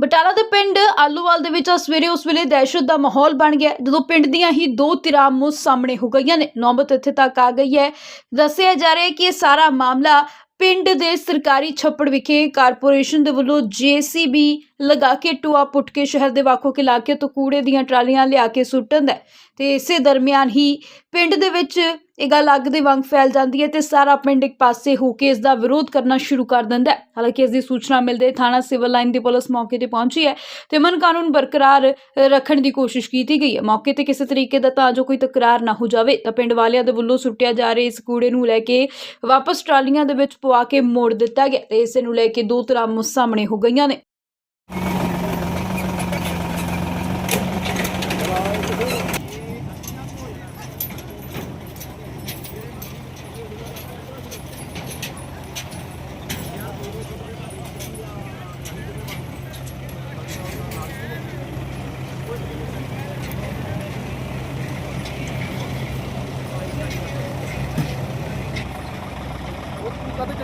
ਬਟਾਲਾ ਦੇ ਪਿੰਡ ਆਲੂਵਾਲ ਦੇ ਵਿੱਚ ਸਵੇਰੇ ਉਸ ਵੇਲੇ ਦਹਿਸ਼ਤ ਦਾ ਮਾਹੌਲ ਬਣ ਗਿਆ ਜਦੋਂ ਪਿੰਡ ਦੀਆਂ ਹੀ ਦੋ ਧਿਰਾਂ ਸਾਹਮਣੇ ਹੋ ਗਈਆਂ ਨੇ। ਨੌਬਤ ਇੱਥੇ ਤੱਕ ਆ ਗਈ ਹੈ। ਦੱਸਿਆ ਜਾ ਰਿਹਾ ਹੈ ਕਿ ਇਹ ਸਾਰਾ ਮਾਮਲਾ ਪਿੰਡ ਦੇ ਸਰਕਾਰੀ ਛੱਪੜ ਵਿਖੇ ਕਾਰਪੋਰੇਸ਼ਨ ਦੇ ਵੱਲੋਂ ਜੀਸੀਬੀ ਲਗਾ ਕੇ ਟੂਆ ਪੁੱਟ ਕੇ ਸ਼ਹਿਰ ਦੇ ਵੱਖ-ਵੱਖ ਇਲਾਕੇ ਤੋਂ ਕੂੜੇ ਦੀਆਂ ਟਰਾਲੀਆਂ ਲਿਆ ਕੇ ਸੁੱਟਣ ਦਾ ਹੈ ਤੇ ਇਸੇ ਦਰਮਿਆਨ ਹੀ ਪਿੰਡ ਦੇ ਵਿੱਚ ਇਹ ਗੱਲ ਅੱਗ ਦੇ ਵਾਂਗ ਫੈਲ ਜਾਂਦੀ ਹੈ ਤੇ ਸਾਰਾ ਪਿੰਡ ਇੱਕ ਪਾਸੇ ਹੋ ਕੇ ਇਸ ਦਾ ਵਿਰੋਧ ਕਰਨਾ ਸ਼ੁਰੂ ਕਰ ਦਿੰਦਾ ਹੈ। ਹਾਲਾਂਕਿ ਇਸ ਦੀ ਸੂਚਨਾ ਮਿਲਦੇ ਥਾਣਾ ਸਿਵਲ ਲਾਈਨ ਦੀ ਪੁਲਿਸ ਮੌਕੇ ਤੇ ਪਹੁੰਚੀ ਹੈ ਤੇ ਮਨ ਕਾਨੂੰਨ ਬਰਕਰਾਰ ਰੱਖਣ ਦੀ ਕੋਸ਼ਿਸ਼ ਕੀਤੀ ਗਈ ਹੈ। ਮੌਕੇ ਤੇ ਕਿਸੇ ਤਰੀਕੇ ਦਾ ਤਾਂ ਜੋ ਕੋਈ ਤਕਰਾਰ ਨਾ ਹੋ ਜਾਵੇ, ਤਾਂ ਪਿੰਡ ਵਾਲਿਆਂ ਦੇ ਵੱਲੋਂ ਸੁੱਟਿਆ ਜਾ ਰਿਹਾ ਇਸ ਕੂੜੇ ਨੂੰ ਲੈ ਕੇ ਵਾਪਸ ਟਰਾਲੀਆਂ ਦੇ ਵਿੱਚ ਪਵਾ ਕੇ ਮੋੜ ਦਿੱਤਾ ਗਿਆ ਤੇ ਇਸੇ ਨੂੰ ਲੈ ਕੇ ਦੋ ਤਰ੍ਹਾਂ ਸਾਹਮਣੇ ਹੋ ਗਈਆਂ ਨੇ।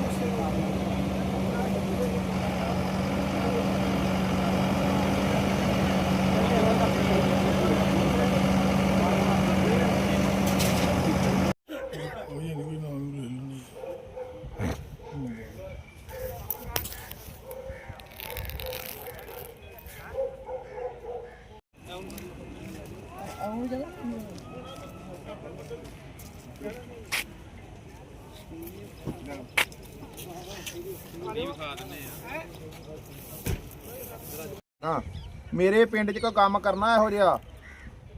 understand. ਮੇਰੇ ਪਿੰਡ 'ਚ ਕੋਈ ਕੰਮ ਕਰਨਾ ਇਹੋ ਜਿਹਾ?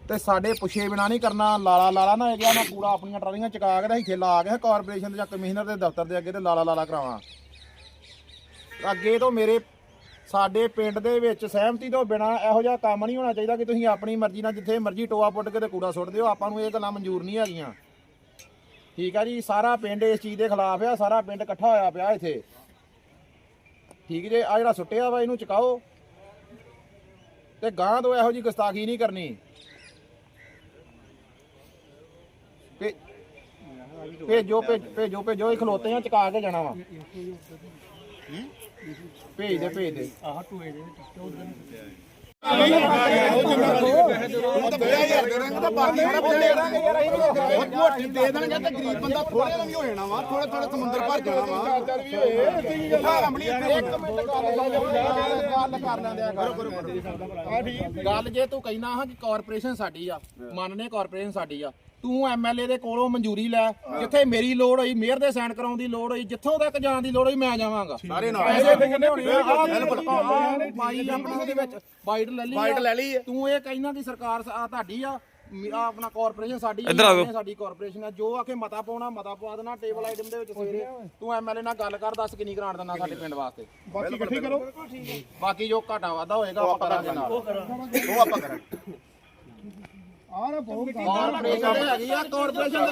ਤੇ ਸਾਡੇ ਪੁੱਛੇ ਬਿਨਾ ਨਹੀਂ ਕਰਨਾ, ਲਾਲਾ ਲਾਲਾ ਨਾ ਇਹ ਨਾ ਮੈਂ ਪੂਰਾ ਆਪਣੀਆਂ ਟਰਾਲੀਆਂ ਚਕਾ ਕੇ ਤੇ ਇੱਥੇ ਲਾ ਕੇ ਕਾਰਪੋਰੇਸ਼ਨ ਦੇ ਜਾਂ ਕਮਿਸ਼ਨਰ ਦੇ ਦਫ਼ਤਰ ਦੇ ਅੱਗੇ ਤੇ ਲਾਲਾ ਲਾਲਾ ਕਰਾਵਾਂ। ਅੱਗੇ ਤੋਂ ਮੇਰੇ, ਸਾਡੇ ਪਿੰਡ ਦੇ ਵਿੱਚ ਸਹਿਮਤੀ ਤੋਂ ਬਿਨਾ ਇਹੋ ਜਿਹਾ ਕੰਮ ਨਹੀਂ ਹੋਣਾ ਚਾਹੀਦਾ ਕਿ ਤੁਸੀਂ ਆਪਣੀ ਮਰਜ਼ੀ ਨਾਲ ਜਿੱਥੇ ਮਰਜ਼ੀ ਟੋਆ ਪੁੱਟ ਕੇ ਤੇ ਕੂੜਾ ਸੁੱਟ ਦਿਓ, ਆਪਾਂ ਨੂੰ ਇਹ ਗੱਲਾਂ ਮਨਜ਼ੂਰ ਨਹੀਂ ਹੈਗੀਆਂ। ਠੀਕ ਆ ਜੀ, ਸਾਰਾ ਪਿੰਡ ਇਸ ਚੀਜ਼ ਦੇ ਖਿਲਾਫ ਆ, ਸਾਰਾ ਪਿੰਡ ਇਕੱਠਾ ਹੋਇਆ ਪਿਆ ਇੱਥੇ। ਠੀਕ ਜੇ ਆ ਜਿਹੜਾ ਸੁੱਟਿਆ ਵਾ ਇਹਨੂੰ ਚਕਾਓ। ਤੇ ਗਾਂ ਤੋਂ ਇਹੋ ਜੀ ਗੁਸਤਾਖੀ ਨਹੀਂ ਕਰਨੀ। ਭੇ- ਭੇਜੋ ਭੇਜ- ਭੇਜੋ ਇਹ ਖਲੋਤੇ ਆ ਚਕਾ ਕੇ ਜਾਣਾ ਵਾ। ਭੇਜ ਦੇ ਭੇਜ ਦੇ। ਤੇ ਬੰਦਾ ਥੋੜੇ ਦਾ ਵੀ ਹੋ ਜਾਣਾ ਵਾ ਥੋੜੇ ਥੋੜੇ ਸਮੁੰਦਰ ਭਰ ਜਾਣਾ ਵਾ ਗੱਲ ਕਰ ਲੈਂਦੇ ਆ ਗੱਲ ਗੱਲ ਜੇ ਤੂੰ ਕਹਿਣਾ ਹਾਂ ਕਿ ਕਾਰਪੋਰੇਸ਼ਨ ਸਾਡੀ ਆ ਮੰਨਨੇ ਕਾਰਪੋਰੇਸ਼ਨ ਸਾਡੀ ਆ ਤੂੰ ਐਮਐਲਏ ਦੇ ਕੋਲੋਂ ਮਨਜ਼ੂਰੀ ਲੈ ਜਿੱਥੇ ਮੇਰੀ ਲੋੜ ਹੋਈ ਮੇਅਰ ਦੇ ਸਾਈਨ ਕਰਾਉਣ ਦੀ ਲੋੜ ਹੋਈ ਜਿੱਥੋਂ ਤੱਕ ਜਾਣ ਦੀ ਲੋੜ ਹੋਈ ਮੈਂ ਜਾਵਾਂਗਾ। ਸਾਰੇ ਨਾਲ। ਪੈਸੇ ਕਿੰਨੇ ਹੋਣੇ? ਆ ਬਾਈ ਆਪਣਾ ਉਹਦੇ ਵਿੱਚ ਬਾਈਟ ਲੈ ਲਈ ਬਾਈਟ ਲੈ ਲਈ ਤੂੰ ਇਹ ਕਹਿਣਾ ਕਿ ਸਰਕਾਰ ਆ ਤੁਹਾਡੀ ਆ ਆਪਣਾ ਕਾਰਪੋਰੇਸ਼ਨ ਸਾਡੀ ਆ, ਸਾਡੀ ਕਾਰਪੋਰੇਸ਼ਨ ਆ। ਜੋ ਆਕੇ ਮਤਾ ਪਾਉਣਾ ਮਤਾ ਪਵਾ ਦੇਣਾ ਟੇਬਲ ਆਈਟਮ ਦੇ ਵਿੱਚ ਸਵੇਰੇ। ਤੂੰ ਐਮਐਲਏ ਨਾਲ ਗੱਲ ਕਰ ਦੱਸ ਕਿੰਨੀ ਗ੍ਰਾਂਟ ਦਿੰਦਾ ਸਾਡੇ ਪਿੰਡ ਵਾਸਤੇ। ਬਾਕੀ ਇਕੱਠੇ ਕਰੋ। ਬਾਕੀ ਜੋ ਘਾਟਾ ਵਾਧਾ ਹੋਏਗਾ ਆਪਾਂ ਕਰਾਂਗੇ ਨਾਲ। ਉਹ ਆਪਾਂ ਕਰਾਂਗੇ। ਆ ਕਾਰਪੋਰੇਸ਼ਨ ਤੇ ਹੈਗੀ ਆ ਕਾਰਪੋਰੇਸ਼ਨ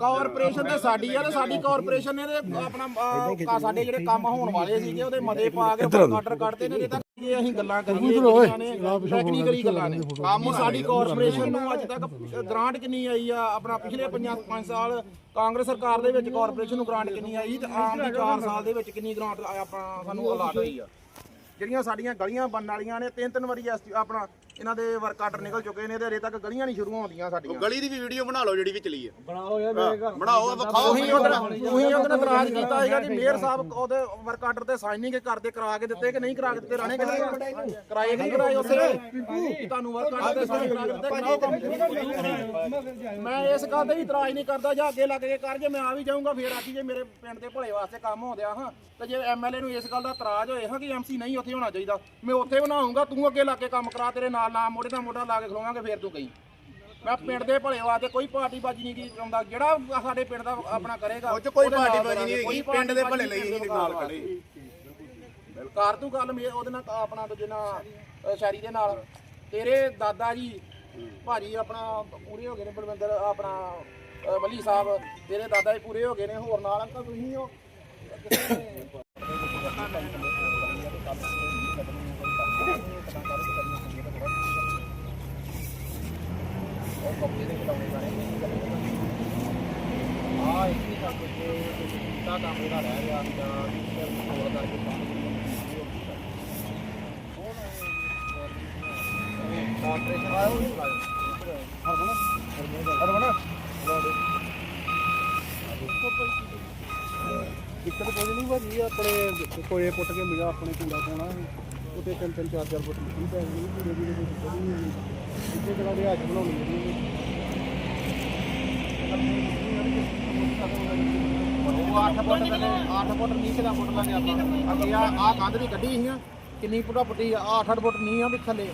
ਕਾਰਪੋਰੇਸ਼ਨ ਤੇ ਸਾਡੀ ਆ ਤੇ ਸਾਡੀ ਕਾਰਪੋਰੇਸ਼ਨ ਨੇ ਤੇ ਆਪਣਾ ਅਹ, ਸਾਡੇ ਜਿਹੜੇ ਕੰਮ ਹੋਣ ਵਾਲੇ ਸੀਗੇ ਉਹਦੇ ਮਤੇ ਪਾ ਕੇ ਆਰਡਰ ਕੱਢਦੇ ਨੇ ਜੇ ਤੱਕ ਇਹ ਅਸੀਂ ਗੱਲਾਂ ਕਰੀਏ ਟੈਕਨੀਕਲੀ ਗੱਲਾਂ ਨੇ। ਕੰਮ ਸਾਡੀ ਕਾਰਪੋਰੇਸ਼ਨ ਨੂੰ ਅੱਜ ਤੱਕ ਗ੍ਰਾਂਟ ਕਿੰਨੀ ਆਈ ਆ ਆਪਣਾ ਪਿਛਲੇ 5 ਸਾਲ ਕਾਂਗਰਸ ਸਰਕਾਰ ਦੇ ਵਿੱਚ ਕਾਰਪੋਰੇਸ਼ਨ ਨੂੰ ਗ੍ਰਾਂਟ ਕਿੰਨੀ ਆਈ ਤੇ ਆਮ ਦੀ 4 ਸਾਲ ਦੇ ਵਿੱਚ ਕਿੰਨੀ ਗ੍ਰਾਂਟ ਆਪਣਾ ਸਾਨੂੰ ਅਲਾਟ ਹੋਈ ਆ। ਜਿਹੜੀਆਂ ਸਾਡੀਆਂ ਗਲੀਆਂ ਬਣਨ ਵਾਲੀਆਂ ਨੇ ਤਿੰਨ ਤਿੰਨ ਵਾਰੀ ਐਸ- ਆਪਣਾ ਇਹਨਾਂ ਦੇ ਵਰਕ ਆਰਡਰ ਨਿਕਲ ਚੁੱਕੇ ਨੇ ਤੇ ਅਜੇ ਤੱਕ ਗਲੀਆਂ ਨਹੀਂ ਸ਼ੁਰੂ ਹੁੰਦੀਆਂ ਸਾਡੀਆਂ। ਗਲੀ ਦੀ ਵੀ ਵੀਡੀਓ ਬਣਾ ਲਓ ਜਿਹੜੀ ਵਿੱਚ ਲਈ ਹੈ ਬਣਾਓ ਯਾਰ ਮੇਰੇ ਘਰ। ਬਣਾਓ ਵਿਖਾਓ ਤੁਸੀਂ ਉਹਦੇ। ਨਾਲ ਇਤਰਾਜ਼ ਕੀਤਾ ਹੈਗਾ ਕਿ ਮੇਅਰ ਸਾਹਿਬ ਉਹਦੇ ਵਰਕ ਆਰਡਰ ਤੇ ਸਾਈਨਿੰਗ ਕਰਦੇ ਕਰਾ ਕੇ ਦਿੱਤੇ ਕਿ ਨਹੀਂ ਕਰਾ ਕੇ ਦਿੱਤੇ ਰਾਣੇ ਕਹਿੰਦੇ ਕਰਾਏ ਕਿ ਨਹੀਂ ਕਰਾਏ ਉੱਥੇ? ਤੁਹਾਨੂੰ ਵਰਕ ਆਰਡਰ ਤੇ ਸਾਈਨ ਕਰਾ ਕੇ ਦਿੱਤੇ ਕਰਾਓ ਕੰਮ। ਮੈਂ ਇਸ ਗੱਲ ਤੇ ਵੀ ਇਤਰਾਜ਼ ਨਹੀਂ ਕਰਦਾ ਜਾਂ ਅੱਗੇ ਲੱਗ ਕੇ ਕਰ ਜੇ ਮੈਂ ਆ ਵੀ ਜਾਊਂਗਾ ਫੇਰ ਆਖੀ ਜੇ ਮੇਰੇ ਪਿੰਡ ਦੇ ਭਲੇ ਵਾਸਤੇ ਕੰਮ ਹੋਦਿਆ ਹਾਂ ਤੇ ਜੇ ਐਮਐਲਏ ਨੂੰ ਇਸ ਗੱਲ ਦਾ ਇਤਰਾਜ਼ ਹੋਏ ਹਾਂ ਕਿ ਐਮਸੀ ਨਹੀਂ ਉੱਥੇ ਹੋਣਾ ਚਾਹੀਦਾ ਮੈਂ ਉੱਥੇ ਬਣਾਉਂਗਾ ਤੂੰ ਅੱਗੇ ਲੱਗ ਕੇ ਕੰਮ ਕਰਾ ਤੇਰੇ ਨਾਲ ਨਾਲ ਮੋਢੇ ਨਾਲ ਮੋਢਾ ਲਾ ਕੇ ਖਲੋਵਾਂਗੇ ਫੇਰ ਤੂੰ ਕਹੀਂ। ਮੈਂ ਪਿੰਡ ਦੇ ਭਲੇ ਵਾਸਤੇ ਕੋਈ ਪਾਰਟੀ ਬਾਜੀ ਨਹੀਂ ਕੀ ਕਰਾਉਂਦਾ। ਜਿਹੜਾ ਸਾਡੇ ਪਿੰਡ ਦਾ ਆਪਣਾ ਕਰੇਗਾ ਉਹ ਚ ਕੋਈ ਨਾਲ ਪਾਰਟੀ ਬਾਜੀ ਨਹੀਂ ਹੈਗੀ। ਪਿੰਡ ਦੇ ਭਲੇ ਲਈ ਨਹੀਂ ਨਾਲ। ਖੜੇ। ਕਰ ਤੂੰ ਗੱਲ ਮੇਰੇ ਉਹਦੇ ਨਾਲ ਆਪਣਾ ਦੂਜੇ ਨਾਲ ਸ਼ਾਰੀ ਦੇ ਨਾਲ। ਤੇਰੇ ਦਾਦਾ ਜੀ ਭਾਜੀ ਆਪਣਾ ਪੂਰੇ ਹੋ ਗਏ ਨੇ ਬਲਵਿੰਦਰ ਆਪਣਾ ਬੱਲੀ ਸਾਹਿਬ। ਤੇਰੇ ਦਾਦਾ ਜੀ ਪੂਰੇ ਹੋ ਗਏ ਨੇ ਹੋਰ ਨਾਲ ਅੰਕਲ ਤੁਸੀਂ ਹੋ। ਆ ਇੱਕ ਹੀ ਕੰਮ ਤੇ ਕੀਤਾ ਕੰਮ ਇਹਦਾ ਰਹਿ ਗਿਆ ਜਾਂ ਸਿਰਫ ਹੋਰ ਕਰਕੇ ਕੰਮ ਕਾਰਪੋਰੇਸ਼ਨ ਆਇਆ ਉਹ ਹਰਮਨ ਹਰਮਨ ਦਿੱਕਤ ਕੋਈ ਨਹੀਂ ਭਾਜੀ, ਆਪਣੇ ਕੋਏ ਪੁੱਟ ਕੇ ਮਿਲਿਆ, ਆਪਣੇ ਕੂੜਾ ਪਾਉਣਾ ਸੀ ਉੱਤੇ ਤਿੰਨ ਤਿੰਨ ਚਾਰ ਚਾਰ ਫੁੱਟ ਮਿੱਟੀ ਪੈ ਗਈ ਕੂੜੇ ਦੀ ਕੋਈ ਦਿੱਕਤ ਨਹੀਂ ਹੋਈ ਇੱਥੇ ਜਗ੍ਹਾ ਦੇ ਹੱਥ ਬਣਾਉਣੀ ਹੈ ਉਹ 8 ਫੁੱਟ ਥੱਲੇ 8 ਫੁੱਟ ਨੀਚੇ ਦਾ ਫੁੱਟ ਲਾਂਗੇ ਆਪਾਂ ਅੱਗੇ ਆ ਆ ਕੰਧ ਦੀ ਕੱਢੀ ਸੀ ਕਿੰਨੀ ਫੁੱਟਾ ਪੁੱਟੀ ਆ 8 ਫੁੱਟ ਨਹੀਂ ਆ ਵੀ ਥੱਲੇ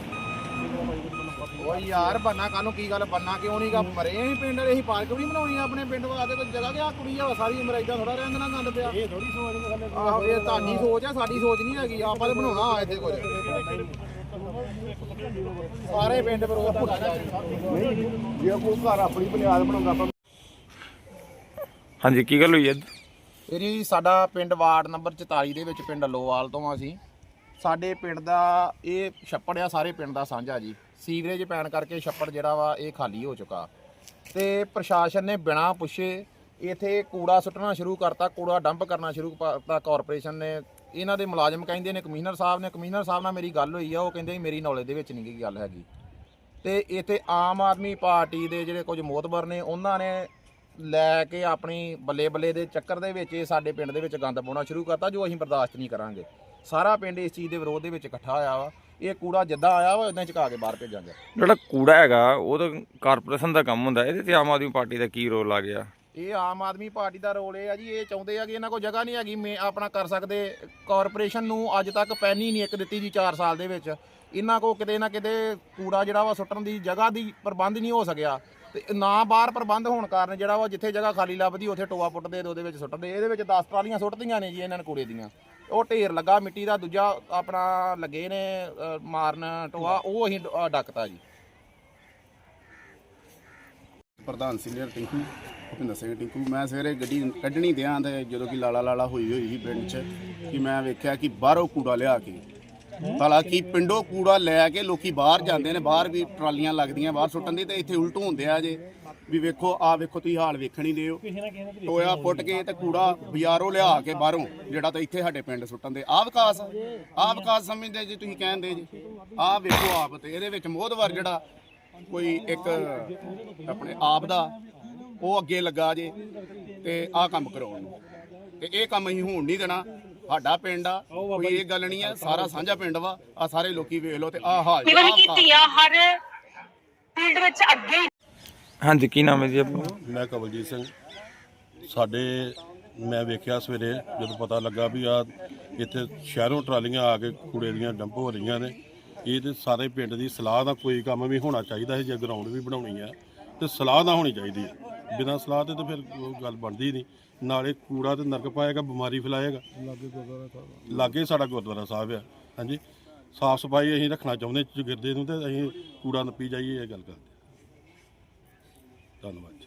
ਓ ਯਾਰ ਬੰਨਾ ਕਾਨੂੰ ਕੀ ਗੱਲ ਬੰਨਾ ਕਿਉਂ ਨਹੀਂ ਮਰੇ ਅਸੀਂ ਪਿੰਡ ਵਾਲੇ ਅਸੀਂ ਪਾਰਕ ਵੀ ਬਣਾਉਣੀ ਆ ਆਪਣੇ ਪਿੰਡ ਵਾਸਤੇ ਕੋਈ ਜਗ੍ਹਾ ਕਿ ਆ ਕੁੜੀ ਆ ਸਾਰੀ ਉਮਰ ਏਦਾਂ ਥੋੜਾ ਰਹਿੰਦਾ ਨਾ ਗੰਦ ਪਿਆ ਇਹ ਥੋੜੀ ਸੋਚ ਨੇ ਥੱਲੇ ਆਹੋ ਇਹ ਤੁਹਾਡੀ ਸੋਚ ਆ ਸਾਡੀ ਸੋਚ ਨਹੀਂ ਹੈਗੀ ਆਪਾਂ ਤੇ ਬਣਾਉਣਾ ਆ ਇੱਥੇ ਕੁਝ ਸਾਰੇ ਪਿੰਡ ਵਿਰੋਧ ਭੁੱਟਾ ਜੇ ਕੋਈ ਘਰ ਆਪਣੀ ਬੁਨਿਆਦ ਬਣਾਉਂਦਾ, ਆਪਾਂ ਹਾਂਜੀ, ਕੀ ਗੱਲ ਹੋਈ ਅੱਜ ਜੀ ਸਾਡਾ ਪਿੰਡ ਵਾਰਡ ਨੰਬਰ 44 ਦੇ ਵਿੱਚ ਪਿੰਡ ਲੋਵਾਲ ਤੋਂ ਆ ਅਸੀਂ ਸਾਡੇ ਪਿੰਡ ਦਾ ਇਹ ਛੱਪੜ ਆ, ਸਾਰੇ ਪਿੰਡ ਦਾ ਸਾਂਝਾ ਜੀ। ਸੀਵਰੇਜ ਪੈਣ ਕਰਕੇ ਛੱਪੜ ਜਿਹੜਾ ਵਾ, ਇਹ ਖਾਲੀ ਹੋ ਚੁੱਕਾ। ਤੇ ਪ੍ਰਸ਼ਾਸਨ ਨੇ ਬਿਨਾਂ ਪੁੱਛੇ ਇਥੇ ਕੂੜਾ ਸੁੱਟਣਾ ਸ਼ੁਰੂ ਕਰਤਾ, ਕੂੜਾ ਡੰਪ ਕਰਨਾ ਸ਼ੁਰੂ ਕਰਤਾ ਕਾਰਪੋਰੇਸ਼ਨ ਨੇ। ਇਹਨਾਂ ਦੇ ਮੁਲਾਜ਼ਮ ਕਹਿੰਦੇ ਨੇ, ਕਮਿਸ਼ਨਰ ਸਾਹਿਬ ਨੇ, ਕਮਿਸ਼ਨਰ ਸਾਹਿਬ ਨਾਲ ਮੇਰੀ ਗੱਲ ਹੋਈ ਆ, ਉਹ ਕਹਿੰਦੇ ਮੇਰੀ ਨੌਲੇਜ ਦੇ ਵਿੱਚ ਨਹੀਂ ਗੀ ਗੱਲ ਹੈਗੀ। ਤੇ ਇੱਥੇ ਆਮ ਆਦਮੀ ਪਾਰਟੀ ਦੇ ਜਿਹੜੇ ਕੁਝ ਮੋਤਬਰ ਨੇ, ਉਹਨਾਂ ਨੇ ਲੈ ਕੇ ਆਪਣੀ ਬੱਲੇ ਬੱਲੇ ਦੇ ਚੱਕਰ ਦੇ ਵਿੱਚ ਇਹ ਸਾਡੇ ਪਿੰਡ ਦੇ ਵਿੱਚ ਗੰਦ ਪਾਉਣਾ ਸ਼ੁਰੂ ਕਰਤਾ ਜੋ ਅਸੀਂ ਬਰਦਾਸ਼ਤ ਨਹੀਂ ਕਰਾਂਗੇ। ਸਾਰਾ ਪਿੰਡ ਇਸ ਚੀਜ਼ ਦੇ ਵਿਰੋਧ ਦੇ ਵਿੱਚ ਇਕੱਠਾ ਹੋਇਆ ਵਾ। ਇਹ ਕੂੜਾ ਜਿੱਦਾਂ ਆਇਆ ਵਾ ਉਦਾਂ ਚੁਕਾ ਕੇ ਬਾਹਰ ਭੇਜਾਂਗੇ। ਜਿਹੜਾ ਕੂੜਾ ਹੈਗਾ ਉਹ ਤਾਂ ਕਾਰਪੋਰੇਸ਼ਨ ਦਾ ਕੰਮ ਹੁੰਦਾ ਇਹਦੇ ਤੇ ਆਮ ਆਦਮੀ ਪਾਰਟੀ ਦਾ ਕੀ ਰੋਲ ਆ ਗਿਆ? ਇਹ ਆਮ ਆਦਮੀ ਪਾਰਟੀ ਦਾ ਰੋਲ ਇਹ ਆ ਜੀ ਇਹ ਚਾਹੁੰਦੇ ਆ ਕਿ ਇਹਨਾਂ ਕੋਲ ਜਗ੍ਹਾ ਨਹੀਂ ਹੈਗੀ ਮੇ ਆਪਣਾ ਕਰ ਸਕਦੇ ਕਾਰਪੋਰੇਸ਼ਨ ਨੂੰ ਅੱਜ ਤੱਕ ਪੈਨੀ ਨਹੀਂ ਇੱਕ ਦਿੱਤੀ ਜੀ 4 ਸਾਲ ਦੇ ਵਿੱਚ। ਇਹਨਾਂ ਕੋ ਕਿਤੇ ਨਾ ਕਿਤੇ ਕੂੜਾ ਜਿਹੜਾ ਵਾ ਸੁੱਟਣ ਦੀ ਜਗ੍ਹਾ ਦੀ ਪ੍ਰਬੰਧ ਨਹੀਂ ਹੋ ਸਕਿਆ। ਤੇ ਨਾ ਬਾਹਰ ਪ੍ਰਬੰਧ ਹੋਣ ਕਾਰਨ ਜਿਹੜਾ ਵਾ ਜਿੱਥੇ ਜਗ੍ਹਾ ਖਾਲੀ ਲੱਭਦੀ ਉੱਥੇ ਟੋਆ ਪੁੱਟਦੇ ਤੇ ਉਹਦੇ ਵਿੱਚ ਸੁੱਟਦੇ। ਇਹਦੇ ਵਿੱਚ 10 ਟਰਾਲੀਆਂ ਸੁੱਟਦੀਆਂ ਨੇ ਜੀ ਇਹਨਾਂ ਨੇ ਕੂੜੇ ਦੀਆਂ। ਉਹ ਢੇਰ ਲੱਗਾ ਮਿੱਟੀ ਦਾ ਦੂਜਾ ਆਪਣਾ ਲੱਗੇ ਨੇ ਅ, ਮਾਰਨ ਟੋਆ ਉਹ ਅਸੀਂ ਡ- ਅ, ਡੱਕਤਾ ਜੀ। ਪ੍ਰਧਾਨ ਸੀਨੀਅਰ ਟਿੰਕੂ ਭੁਪਿੰਦਰ ਸਿੰਘ ਟਿੰਕੂ ਮੈਂ ਸਵੇਰੇ ਗੱਡੀ ਕੱਢਣੀ ਦਿਆਂ ਤੇ ਜਦੋਂ ਕਿ ਲਾਲਾ ਲਾਲਾ ਹੋਈ ਹੋਈ ਸੀ ਪਿੰਡ 'ਚ ਕਿ ਮੈਂ ਵੇਖਿਆ ਕਿ ਬਾਹਰੋਂ ਕੂੜਾ ਲਿਆ ਕੇ ਹਾਲਾਂਕਿ ਪਿੰਡੋਂ ਕੂੜਾ ਲੈ ਕੇ ਲੋਕੀ ਬਾਹਰ ਜਾਂਦੇ ਨੇ ਬਾਹਰ ਵੀ ਟਰਾਲੀਆਂ ਲੱਗਦੀਆਂ ਬਾਹਰ ਸੁੱਟਣ ਦੀ ਤੇ ਇੱਥੇ ਉਲਟ ਹੁੰਦੇ ਆ ਜੇ। ਵੀ ਵੇਖੋ ਆ ਵੇਖੋ ਤੁਸੀਂ ਹਾਲ ਵੇਖਣ ਹੀ ਦਿਓ। ਟੋਇਆ ਪੁੱਟ ਕੇ ਤੇ ਕੂੜਾ ਬਾਜ਼ਾਰੋਂ ਲਿਆ ਕੇ ਬਾਹਰੋਂ ਜਿਹੜਾ ਤਾਂ ਇੱਥੇ ਸਾਡੇ ਪਿੰਡ ਸੁੱਟਣ ਦੇ। ਆ ਵਿਕਾਸ ਆ ਵਿਕਾਸ ਸਮਝਦੇ ਜੀ ਤੁਸੀਂ ਕਹਿੰਦੇ ਜੀ। ਆ ਵੇਖੋ ਆਪ ਤੇ ਇਹਦੇ ਵਿੱਚ ਮੋਹਦਵਰ ਜਿਹੜਾ ਕੋਈ ਇੱਕ ਆਪਣੇ ਆਪ ਦਾ ਉਹ ਅੱਗੇ ਲੱਗਾ ਜੇ ਤੇ ਆਹ ਕੰਮ ਕਰਾਉਣ ਨੂੰ। ਤੇ ਇਹ ਕੰਮ ਅਸੀਂ ਹੋਣ ਨਹੀਂ ਦੇਣਾ। ਸਾਡਾ ਪਿੰਡ ਆ ਕੋਈ ਇਹ ਗੱਲ ਨਹੀਂ ਆ ਸਾਰਾ ਸਾਂਝਾ ਪਿੰਡ ਵਾ ਆ ਸਾਰੇ ਲੋਕੀ ਵੇਖ ਲਓ ਤੇ ਆਹ ਹਾਲ ਜੀ, ਇਵਨ ਆਹ ਕੀਤੀ ਆ ਹਰ ਫੀਲਡ ਵਿੱਚ ਅੱਗੇ ਹੀ। ਹਾਂਜੀ ਕੀ ਨਾਮ ਹੈ ਜੀ ਆਪਣਾ? ਮੈਂ ਕਵਲਜੀਤ ਸਿੰਘ। ਸਾਡੇ ਮੈਂ ਵੇਖਿਆ ਸਵੇਰੇ ਜਦੋਂ ਪਤਾ ਲੱਗਾ ਵੀ ਆ ਇੱਥੇ ਸ਼ਹਿਰੋਂ ਟਰਾਲੀਆਂ ਆ ਕੇ ਕੂੜੇ ਦੀਆਂ ਡੰਪ ਹੋ ਰਹੀਆਂ ਨੇ ਇਹ ਤੇ ਸਾਰੇ ਪਿੰਡ ਦੀ ਸਲਾਹ ਦਾ ਕੋਈ ਕੰਮ ਵੀ ਹੋਣਾ ਚਾਹੀਦਾ ਹੈ ਜੇ ਗਰਾਊਂਡ ਵੀ ਬਣਾਉਣੀ ਆ ਤੇ ਸਲਾਹ ਦਾ ਹੋਣੀ ਚਾਹੀਦੀ ਹੈ। ਬਿਨਾਂ ਸਲਾਹ ਤੇ ਤਾਂ ਫਿਰ ਉਹ ਗੱਲ ਬਣਦੀ ਨਹੀਂ। ਨਾਲੇ ਕੂੜਾ ਤੇ ਨਰਕ ਪਾਏਗਾ ਬਿਮਾਰੀ ਫੈਲਾਏਗਾ। ਲਾਗੇ ਗੁਰਦੁਆਰਾ ਸਾਹਿਬ ਲਾਗੇ ਸਾਡਾ ਗੁਰਦੁਆਰਾ ਸਾਹਿਬ ਆ ਹਾਂਜੀ। ਸਾਫ਼ ਸਫ਼ਾਈ ਅਸੀਂ ਰੱਖਣਾ ਚਾਹੁੰਦੇ ਜਗਿਰਦੇ ਨੂੰ ਤੇ ਅਸੀਂ ਕੂੜਾ ਨੱਪੀ ਜਾਈਏ ਇਹ ਗੱਲ ਕਰਦੇ ਧੰਨਵਾਦ